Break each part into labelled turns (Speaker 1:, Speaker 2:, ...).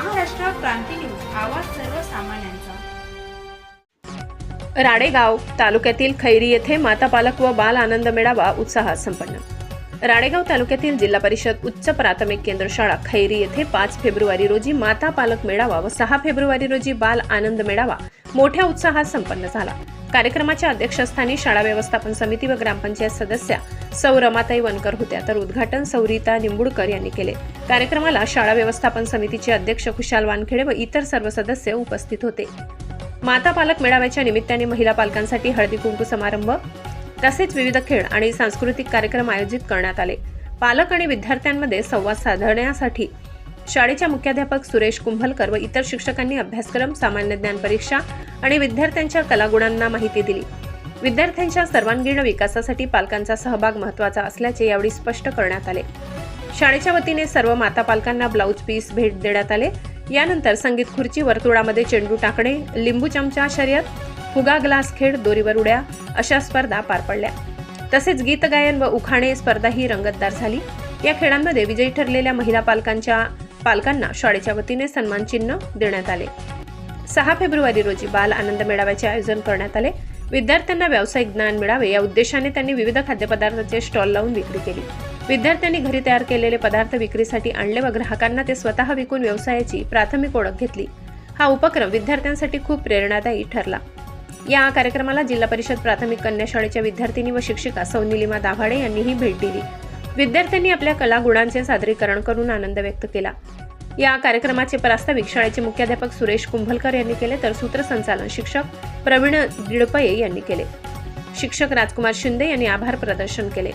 Speaker 1: Maharashtra Kranti news आवाज सर्वसामान्यांचा.
Speaker 2: राडेगाव तालुक्यातील खैरी येथे माता पालक व बाल आनंद मेळावा उत्साहात संपन्न. राडेगाव तालुक्यातील जिल्हा परिषद उच्च प्राथमिक केंद्र शाळा खैरी येथे पाच फेब्रुवारी रोजी माता पालक मेळावा व सहा फेब्रुवारी रोजी बाल आनंद मेळावा मोठ्या उत्साहात संपन्न झाला. कार्यक्रमाच्या अध्यक्षस्थानी शाळा व्यवस्थापन समिती व ग्रामपंचायत सदस्या सौ रमाताई वनकर होत्या. तर उद्घाटन सौरीता निंबुडकर यांनी केले. कार्यक्रमाला शाळा व्यवस्थापन समितीचे अध्यक्ष खुशाल वानखेडे व इतर सर्व सदस्य उपस्थित होते. माता पालक मेळाव्याच्या निमित्ताने महिला पालकांसाठी हळदी कुंकू समारंभ तसेच विविध खेळ आणि सांस्कृतिक कार्यक्रम आयोजित करण्यात आले. पालक आणि विद्यार्थ्यांमध्ये संवाद साधण्यासाठी शाळेच्या मुख्याध्यापक सुरेश कुंभलकर व इतर शिक्षकांनी अभ्यासक्रम सामान्य ज्ञान परीक्षा आणि विद्यार्थ्यांच्या कलागुणांना माहिती दिली. विद्यार्थ्यांच्या सर्वांगीण विकासासाठी पालकांचा सहभाग महत्त्वाचा असल्याचे यावेळी स्पष्ट करण्यात आले. शाळेच्या वतीने सर्व माता पालकांना ब्लाऊज पीस भेट देण्यात आले. यानंतर संगीत खुर्ची वर्तुळामध्ये चेंडू टाकणे लिंबू चमचा शर्यत फुगा ग्लास खेळ दोरीवर उड्या अशा स्पर्धा पार पडल्या. तसेच गीत गायन व उखाणे स्पर्धाही रंगतदार झाली. या खेळांमध्ये विजयी ठरलेल्या महिला पालकांच्या पालकांना शाळेच्या वतीने सन्मानचिन्ह देण्यात आले. सहा फेब्रुवारी रोजी बाल आनंद मेळाव्याचे आयोजन करण्यात आले. विद्यार्थ्यांना व्यावसायिक ज्ञान मिळावे या उद्देशाने त्यांनी विविध खाद्यपदार्थाचे स्टॉल लावून विक्री केली. विद्यार्थ्यांनी घरी तयार केलेले पदार्थ विक्रीसाठी आणले व ग्राहकांना ते स्वतः विकून व्यवसायाची प्राथमिक ओळख घेतली. हा उपक्रम विद्यार्थ्यांसाठी खूप प्रेरणादायी ठरला. या कार्यक्रमाला जिल्हा परिषद प्राथमिक कन्या शाळेच्या विद्यार्थिनी व शिक्षिका सौनिलिमा दाभाडे यांनीही भेट दिली. विद्यार्थ्यांनी आपल्या कला गुणांचे सादरीकरण करून आनंद व्यक्त केला. या कार्यक्रमाचे प्रास्ताविक शाळेचे मुख्याध्यापक सुरेश कुंभलकर यांनी केले तर सूत्रसंचालन शिक्षक प्रवीण दिडपये यांनी केले. शिक्षक राजकुमार शिंदे यांनी आभार प्रदर्शन केले.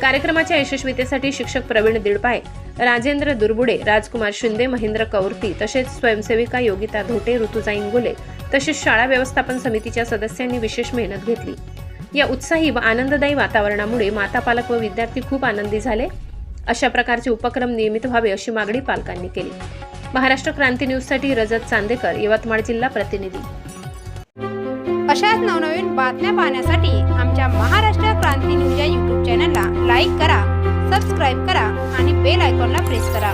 Speaker 2: कार्यक्रमाच्या यशस्वीतेसाठी शिक्षक प्रवीण दिडपाय राजेंद्र दुर्बुडे राजकुमार शिंदे महेंद्र कौरती तसेच स्वयंसेविका योगिता धोटे ऋतुजा इंगोले तसेच शाळा व्यवस्थापन समितीच्या सदस्यांनी विशेष मेहनत घेतली. या उत्साही व आनंददायी वातावरणामुळे माता पालक व विद्यार्थी खूप आनंदी झाले. अशा प्रकारचे उपक्रम नियमित व्हावे अशी मागणी पालकांनी केली. महाराष्ट्र क्रांती न्यूजसाठी रजत चांदेकर यवतमाळ जिल्हा प्रतिनिधी.
Speaker 1: अशाच नवनवीन बातम्या पाहण्यासाठी आमच्या महाराष्ट्र क्रांती न्यूज या यूट्यूब चॅनलला लाईक करा सबस्क्राईब करा आणि बेल आयकॉनला प्रेस करा.